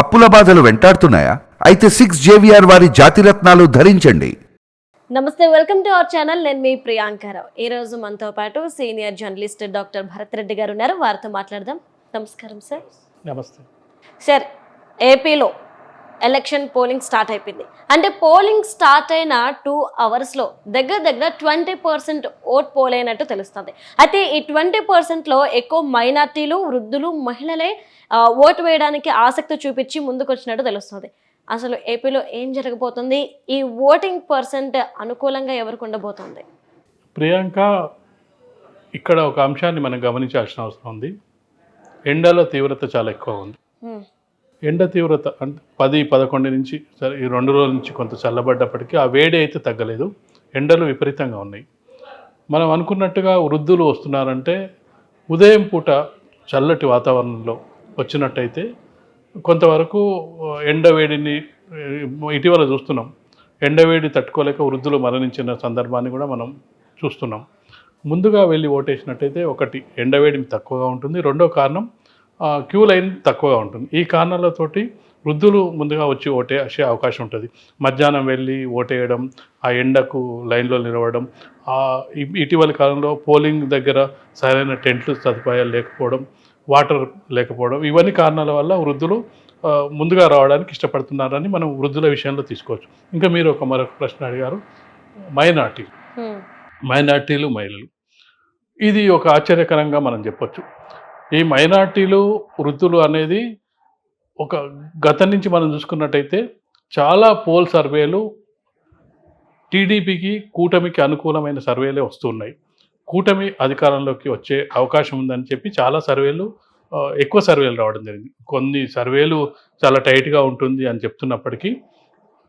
అప్పుల బాధలు వెంటాడుతున్నాయా? అయితే సిక్స్ జేవిఆర్ వారి జాతిరత్నాలు ధరించండి. నమస్తే వెల్కమ్ టు అవర్ ఛానల్ నేను మీ ప్రియాంకారావు ఈ రోజు మనతో పాటు senior journalist doctor Bharath Reddy garu ఉన్నారు. వారితో మాట్లాడదాం. నమస్కారం సార్ నమస్తే. సార్ ఏపీలో ఎలక్షన్ పోలింగ్ స్టార్ట్ అయిపోయింది. అంటే పోలింగ్ స్టార్ట్ అయిన టూ అవర్స్లో దగ్గర దగ్గర ట్వంటీ పర్సెంట్ ఓట్ పోల్ అయినట్టు తెలుస్తుంది. అయితే ఈ ట్వంటీ పర్సెంట్లో ఎక్కువ మైనార్టీలు వృద్ధులు మహిళలే ఓటు వేయడానికి ఆసక్తి చూపించి ముందుకు వచ్చినట్టు తెలుస్తుంది. అసలు ఏపీలో ఏం జరగబోతుంది? ఈ ఓటింగ్ పర్సెంట్ అనుకూలంగా ఎవరికి ఉండబోతుంది? ప్రియాంక ఇక్కడ ఒక అంశాన్ని మనం గమనించాల్సిన అవసరం ఉంది. ఎండల తీవ్రత చాలా ఎక్కువ ఉంది. ఎండ తీవ్రత అంటే పది పదకొండు నుంచి సరే ఈ రెండు రోజుల నుంచి కొంత చల్లబడ్డప్పటికీ ఆ వేడి అయితే తగ్గలేదు. ఎండలు విపరీతంగా ఉన్నాయి. మనం అనుకున్నట్టుగా వృద్ధులు వస్తున్నారంటే ఉదయం పూట చల్లటి వాతావరణంలో వచ్చినట్టయితే కొంతవరకు ఎండవేడిని ఇటీవల చూస్తున్నాం. ఎండవేడి తట్టుకోలేక వృద్ధులు మరణించిన సందర్భాన్ని కూడా మనం చూస్తున్నాం. ముందుగా వెళ్ళి ఓటేసినట్టయితే ఒకటి ఎండవేడి తక్కువగా ఉంటుంది. రెండో కారణం క్యూ లైన్ తక్కువగా ఉంటుంది. ఈ కారణాలతోటి వృద్ధులు ముందుగా వచ్చి ఓటే వచ్చే అవకాశం ఉంటుంది. మధ్యాహ్నం వెళ్ళి ఓటేయడం ఆ ఎండకు లైన్లో నిలవడం ఇటీవలి కాలంలో పోలింగ్ దగ్గర సరైన టెంట్లు సదుపాయాలు లేకపోవడం వాటర్ లేకపోవడం ఇవన్నీ కారణాల వల్ల వృద్ధులు ముందుగా రావడానికి ఇష్టపడుతున్నారని మనం వృద్ధుల విషయంలో తీసుకోవచ్చు. ఇంకా మీరు ఒక మరొక ప్రశ్న అడిగారు. మైనార్టీ. మైనార్టీలు మహిళలు. ఇది ఒక ఆశ్చర్యకరంగా మనం చెప్పొచ్చు. ఈ మైనార్టీలు వృద్ధులు అనేది ఒక గతం నుంచి మనం చూసుకున్నట్టయితే చాలా పోల్ సర్వేలు టీడీపీకి కూటమికి అనుకూలమైన సర్వేలే వస్తున్నాయి. కూటమి అధికారంలోకి వచ్చే అవకాశం ఉందని చెప్పి చాలా సర్వేలు ఎక్కువ సర్వేలు రావడం జరిగింది. కొన్ని సర్వేలు చాలా టైట్గా ఉంటుంది అని చెప్తున్నప్పటికీ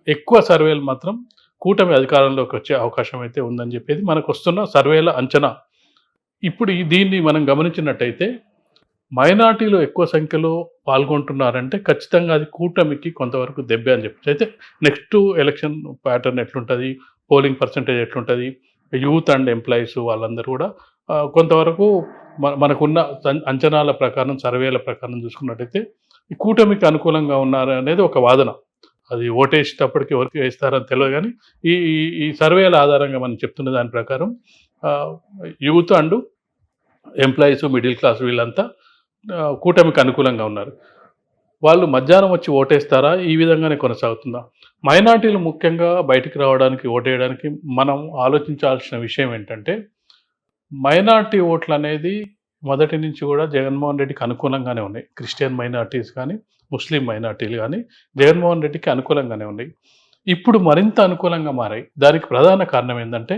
ఎక్కువ సర్వేలు మాత్రం కూటమి అధికారంలోకి వచ్చే అవకాశం అయితే ఉందని చెప్పేది మనకు వస్తున్న సర్వేల అంచనా. ఇప్పుడు దీన్ని మనం గమనించినట్టయితే మైనార్టీలు ఎక్కువ సంఖ్యలో పాల్గొంటున్నారంటే ఖచ్చితంగా అది కూటమికి కొంతవరకు దెబ్బే అని చెప్పచ్చు. అయితే నెక్స్ట్ ఎలక్షన్ ప్యాటర్న్ ఎట్లుంటుంది? పోలింగ్ పర్సంటేజ్ ఎట్లుంటుంది? యూత్ అండ్ ఎంప్లాయీస్ వాళ్ళందరూ కూడా కొంతవరకు మనకున్న అంచనాల ప్రకారం సర్వేల ప్రకారం చూసుకున్నట్టయితే ఈ కూటమికి అనుకూలంగా ఉన్నారు అనేది ఒక వాదన. అది ఓటేసేటప్పటికి ఎవరికి వేస్తారని తెలియదు కానీ ఈ ఈ- ఈ సర్వేల ఆధారంగా మనం చెప్తున్న దాని ప్రకారం youth and employees middle class వీళ్ళంతా కూటమికి అనుకూలంగా ఉన్నారు. వాళ్ళు మధ్యాహ్నం వచ్చి ఓటేస్తారా? ఈ విధంగానే కొనసాగుతుందా? మైనార్టీలు ముఖ్యంగా బయటికి రావడానికి ఓటేయడానికి మనం ఆలోచించాల్సిన విషయం ఏంటంటే మైనార్టీ ఓట్లు అనేది మొదటి నుంచి కూడా జగన్మోహన్ రెడ్డికి అనుకూలంగానే ఉన్నాయి. క్రిస్టియన్ మైనార్టీస్ కానీ ముస్లిం మైనార్టీలు కానీ జగన్మోహన్ రెడ్డికి అనుకూలంగానే ఉన్నాయి. ఇప్పుడు మరింత అనుకూలంగా మారాయి. దానికి ప్రధాన కారణం ఏంటంటే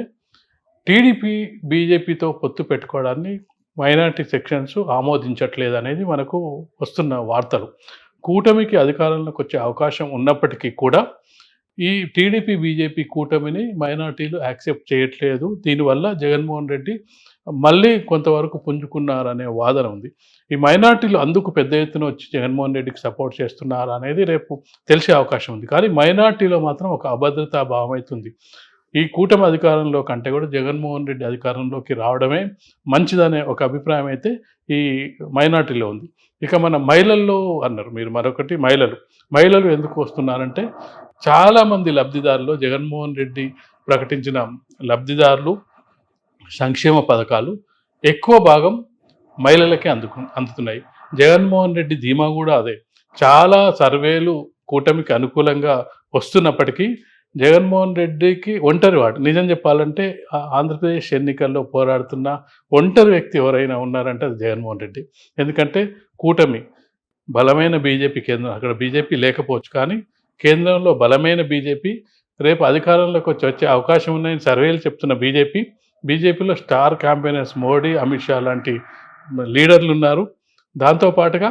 టీడీపీ బీజేపీతో పొత్తు పెట్టుకోవడాన్ని మైనార్టీ సెక్షన్స్ ఆమోదించట్లేదు అనేది మనకు వస్తున్న వార్తలు. కూటమికి అధికారంలోకి వచ్చే అవకాశం ఉన్నప్పటికీ కూడా ఈ టీడీపీ బీజేపీ కూటమిని మైనార్టీలు యాక్సెప్ట్ చేయట్లేదు. దీనివల్ల జగన్మోహన్ రెడ్డి మళ్ళీ కొంతవరకు పుంజుకున్నారనే వాదన ఉంది. ఈ మైనార్టీలు అందుకు పెద్ద ఎత్తున వచ్చి జగన్మోహన్ రెడ్డికి సపోర్ట్ చేస్తున్నారు అనేది రేపు తెలిసే అవకాశం ఉంది. కానీ మైనార్టీలో మాత్రం ఒక అభద్రతా భావం అవుతుంది ఈ కూటమి అధికారంలో కంటే కూడా జగన్మోహన్ రెడ్డి అధికారంలోకి రావడమే మంచిదనే ఒక అభిప్రాయం అయితే ఈ మైనార్టీలో ఉంది. ఇక మన మహిళల్లో అన్నారు మీరు మరొకటి మహిళలు. మహిళలు ఎందుకు వస్తున్నారంటే చాలామంది లబ్ధిదారులు జగన్మోహన్ రెడ్డి ప్రకటించిన లబ్ధిదారులు సంక్షేమ పథకాలు ఎక్కువ భాగం మహిళలకే అందుకు అందుతున్నాయి. జగన్మోహన్ రెడ్డి ధీమా కూడా అదే. చాలా సర్వేలు కూటమికి అనుకూలంగా వస్తున్నప్పటికీ జగన్మోహన్ రెడ్డికి ఒంటరి వాడు. నిజం చెప్పాలంటే ఆంధ్రప్రదేశ్ ఎన్నికల్లో పోరాడుతున్న ఒంటరి వ్యక్తి ఎవరైనా ఉన్నారంటే అది జగన్మోహన్ రెడ్డి. ఎందుకంటే కూటమి బలమైన బీజేపీ కేంద్రం. అక్కడ బీజేపీ లేకపోవచ్చు కానీ కేంద్రంలో బలమైన బీజేపీ రేపు అధికారంలోకి వచ్చి వచ్చే అవకాశం ఉన్నాయని సర్వేలు చెప్తున్న బీజేపీ బీజేపీలో స్టార్ క్యాంపెయినర్స్ మోడీ అమిత్ షా లాంటి లీడర్లు ఉన్నారు. దాంతోపాటుగా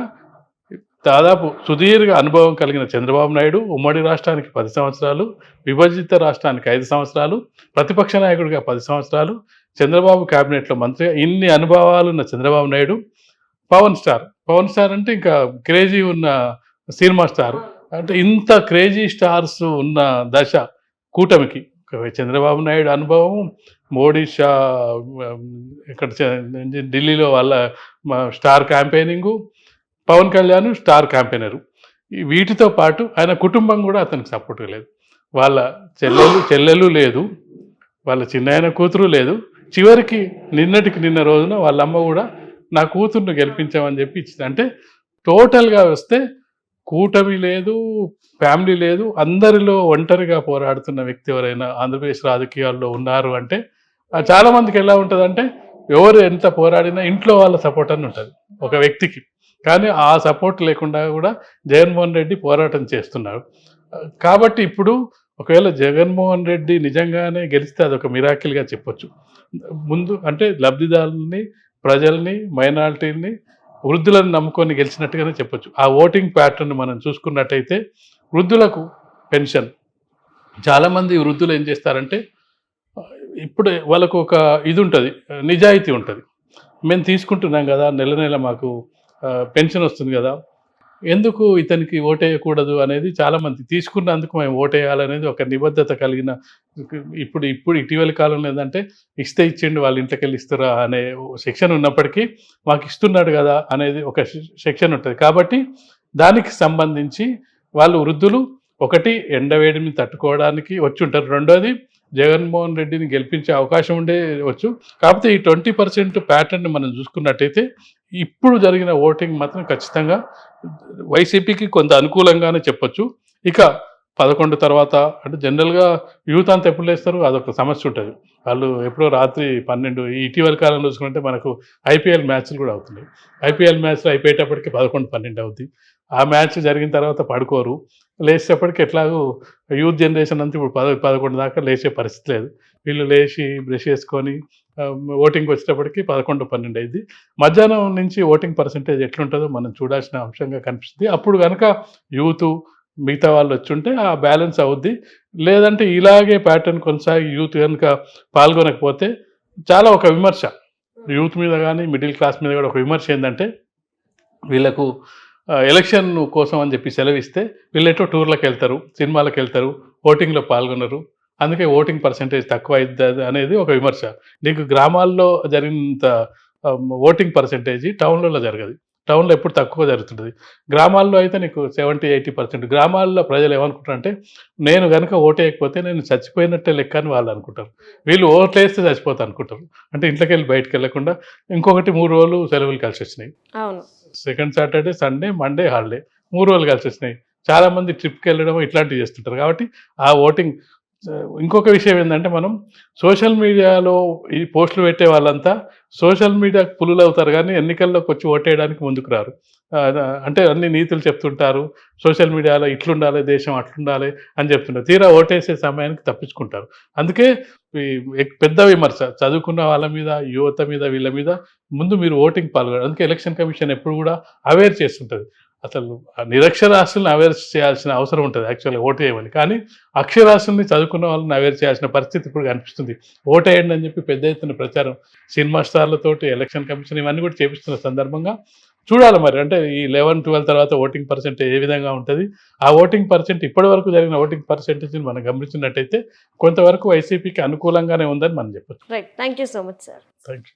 దాదాపు సుదీర్ఘ అనుభవం కలిగిన చంద్రబాబు నాయుడు ఉమ్మడి రాష్ట్రానికి పది సంవత్సరాలు విభజిత రాష్ట్రానికి ఐదు సంవత్సరాలు ప్రతిపక్ష నాయకుడిగా పది సంవత్సరాలు చంద్రబాబు క్యాబినెట్లో మంత్రిగా ఇన్ని అనుభవాలు ఉన్న చంద్రబాబు నాయుడు పవన్ స్టార్. పవన్ స్టార్ అంటే ఇంకా క్రేజీ ఉన్న సినిమా స్టార్. అంటే ఇంత క్రేజీ స్టార్స్ ఉన్న దశ కూటమికి. చంద్రబాబు నాయుడు అనుభవం మోడీ షా ఇక్కడ ఢిల్లీలో వాళ్ళ star campaigning Pavan Kalyan star campaigner. వీటితో పాటు ఆయన కుటుంబం కూడా అతనికి సపోర్ట్ లేదు. వాళ్ళ చెల్లెలు చెల్లెలు లేదు. వాళ్ళ చిన్నాయన కూతురు లేదు. చివరికి నిన్నటికి నిన్న రోజున వాళ్ళ అమ్మ కూడా నా కూతుర్ని గెలిపించామని చెప్పి ఇచ్చింది. అంటే టోటల్గా వస్తే కూటమి లేదు ఫ్యామిలీ లేదు. అందరిలో ఒంటరిగా పోరాడుతున్న వ్యక్తి ఎవరైనా ఆంధ్రప్రదేశ్ రాజకీయాల్లో ఉన్నారు అంటే చాలామందికి ఎలా ఉంటుందంటే ఎవరు ఎంత పోరాడినా ఇంట్లో వాళ్ళ సపోర్ట్ అని ఉంటుంది ఒక వ్యక్తికి. కానీ ఆ సపోర్ట్ లేకుండా కూడా జగన్మోహన్ రెడ్డి పోరాటం చేస్తున్నారు. కాబట్టి ఇప్పుడు ఒకవేళ జగన్మోహన్ రెడ్డి నిజంగానే గెలిస్తే అదొక మిరాకిల్గా చెప్పొచ్చు. ముందు అంటే లబ్ధిదారుల్ని ప్రజల్ని మైనారిటీని వృద్ధులను నమ్ముకొని గెలిచినట్టుగానే చెప్పొచ్చు. ఆ ఓటింగ్ ప్యాటర్న్ మనం చూసుకున్నట్టయితే వృద్ధులకు పెన్షన్. చాలామంది వృద్ధులు ఏం చేస్తారంటే ఇప్పుడు వాళ్ళకు ఒక ఇది ఉంటుంది నిజాయితీ ఉంటుంది. మేము తీసుకుంటున్నాం కదా నెల నెల మాకు పెన్షన్ వస్తుంది కదా. ఎందుకు ఇతనికి ఓటేయకూడదు అనేది చాలామంది తీసుకున్నందుకు మేము ఓటేయాలనేది ఒక నిబద్ధత కలిగిన ఇప్పుడు ఇప్పుడు ఇటీవలి కాలంలో ఏంటంటే ఇస్తే ఇచ్చిండు వాళ్ళ ఇంట్లోకి వెళ్ళి ఇస్తారా అనే సెక్షన్ ఉన్నప్పటికీ మాకు ఇస్తున్నాడు కదా అనేది ఒక సెక్షన్ ఉంటుంది. కాబట్టి దానికి సంబంధించి వాళ్ళు వృద్ధులు ఒకటి ఎండవేడిని తట్టుకోవడానికి వచ్చి ఉంటారు రెండోది జగన్మోహన్ రెడ్డిని గెలిపించే అవకాశం ఉండే వచ్చు. కాకపోతే ఈ ట్వంటీ పర్సెంట్ ప్యాటర్న్ మనం చూసుకున్నట్టయితే ఇప్పుడు జరిగిన ఓటింగ్ మాత్రం ఖచ్చితంగా వైసీపీకి కొంత అనుకూలంగానే చెప్పొచ్చు. ఇక పదకొండు తర్వాత అంటే జనరల్గా యూత్ అంతా ఎప్పుడు లేస్తారు? అదొక సమస్య ఉంటుంది. వాళ్ళు ఎప్పుడో రాత్రి పన్నెండు ఇటీవల కాలంలో చూసుకుంటే మనకు ఐపీఎల్ మ్యాచ్లు కూడా అవుతున్నాయి. ఐపీఎల్ మ్యాచ్లు అయిపోయేటప్పటికి పదకొండు పన్నెండు అవుతుంది ఆ మ్యాచ్ జరిగిన తర్వాత పడుకోరు. లేచేటప్పటికి ఎట్లాగో యూత్ జనరేషన్ అంతా ఇప్పుడు పద పదకొండు దాకా లేచే పరిస్థితి లేదు. వీళ్ళు లేచి బ్రష్ చేసుకొని ఓటింగ్ వచ్చేటప్పటికి పదకొండు పన్నెండు అయింది. మధ్యాహ్నం నుంచి ఓటింగ్ పర్సంటేజ్ ఎట్లుంటుందో మనం చూడాల్సిన అంశంగా కనిపిస్తుంది. అప్పుడు కనుక యూత్ మిగతా వాళ్ళు వచ్చుంటే ఆ బ్యాలెన్స్ అవుద్ది. లేదంటే ఇలాగే ప్యాటర్న్ కొనసాగి యూత్ కనుక పాల్గొనకపోతే చాలా ఒక విమర్శ. యూత్ మీద కానీ మిడిల్ క్లాస్ మీద కూడా ఒక విమర్శ ఏంటంటే వీళ్ళకు ఎలక్షన్ కోసం అని చెప్పి సెలవిస్తే వీళ్ళేటో టూర్లకు వెళ్తారు సినిమాలకు వెళ్తారు ఓటింగ్లో పాల్గొనరు. అందుకే ఓటింగ్ పర్సంటేజ్ తక్కువ అవుతుంది అనేది ఒక విమర్శ. నీకు గ్రామాల్లో జరిగినంత ఓటింగ్ పర్సంటేజ్ టౌన్లలో జరగదు. టౌన్లో ఎప్పుడు తక్కువ జరుగుతుంది గ్రామాల్లో అయితే నీకు సెవెంటీ ఎయిటీ పర్సెంట్. గ్రామాల్లో ప్రజలు ఏమనుకుంటారంటే నేను కనుక ఓటేయకపోతే నేను చచ్చిపోయినట్టే లెక్క అని వాళ్ళు అనుకుంటారు. వీళ్ళు ఓట్లేస్తే చచ్చిపోతా అనుకుంటారు. అంటే ఇంట్లోకి వెళ్ళి బయటకు వెళ్ళకుండా ఇంకొకటి మూడు రోజులు సెలవులు కలిసి వచ్చినాయి. Second Saturday Sunday Monday holiday మూడు రోజులు కలిసి వచ్చినాయి. చాలా మంది ట్రిప్కి వెళ్ళడం ఇట్లాంటివి చేస్తుంటారు. కాబట్టి ఆ ఓటింగ్ ఇంకొక విషయం ఏంటంటే మనం సోషల్ మీడియాలో ఈ పోస్టులు పెట్టే వాళ్ళంతా సోషల్ మీడియా పులులు అవుతారు కానీ ఎన్నికల్లోకి వచ్చి ఓటేయడానికి ముందుకు రారు. అంటే అన్ని నీతులు చెప్తుంటారు. సోషల్ మీడియాలో ఇట్లుండాలి దేశం అట్లుండాలి అని చెప్తుంటారు. తీరా ఓటేసే సమయానికి తప్పించుకుంటారు. అందుకే పెద్ద విమర్శ చదువుకున్న వాళ్ళ మీద యువత మీద వీళ్ళ మీద ముందు మీరు ఓటింగ్ పాల్గొనాలి అందుకే ఎలక్షన్ కమిషన్ ఎప్పుడు కూడా అవేర్ చేస్తుంటుంది. అసలు నిరక్షరాస్యులను అవేర్ చేయాల్సిన అవసరం ఉంటుంది యాక్చువల్గా ఓటు వేయమని. కానీ అక్షరాస్యుల్ని చదువుకున్న వాళ్ళని అవేర్ చేయాల్సిన పరిస్థితి ఇప్పుడు కనిపిస్తుంది. ఓటు వేయండి అని చెప్పి పెద్ద ఎత్తున ప్రచారం సినిమా స్టార్లతోటి ఎలక్షన్ కమిషన్ ఇవన్నీ కూడా చేపిస్తున్న సందర్భంగా చూడాలి మరి. అంటే ఈ లెవెన్ ట్వెల్వ్ తర్వాత ఓటింగ్ పర్సెంటేజ్ ఏ విధంగా ఉంటుంది? ఆ ఓటింగ్ పర్సెంట్ ఇప్పటి వరకు జరిగిన ఓటింగ్ పర్సెంటేజ్ని మనం గమనించినట్టయితే కొంతవరకు వైసీపీకి అనుకూలంగానే ఉందని మనం చెప్పొచ్చు. Right thank you so much sir thank you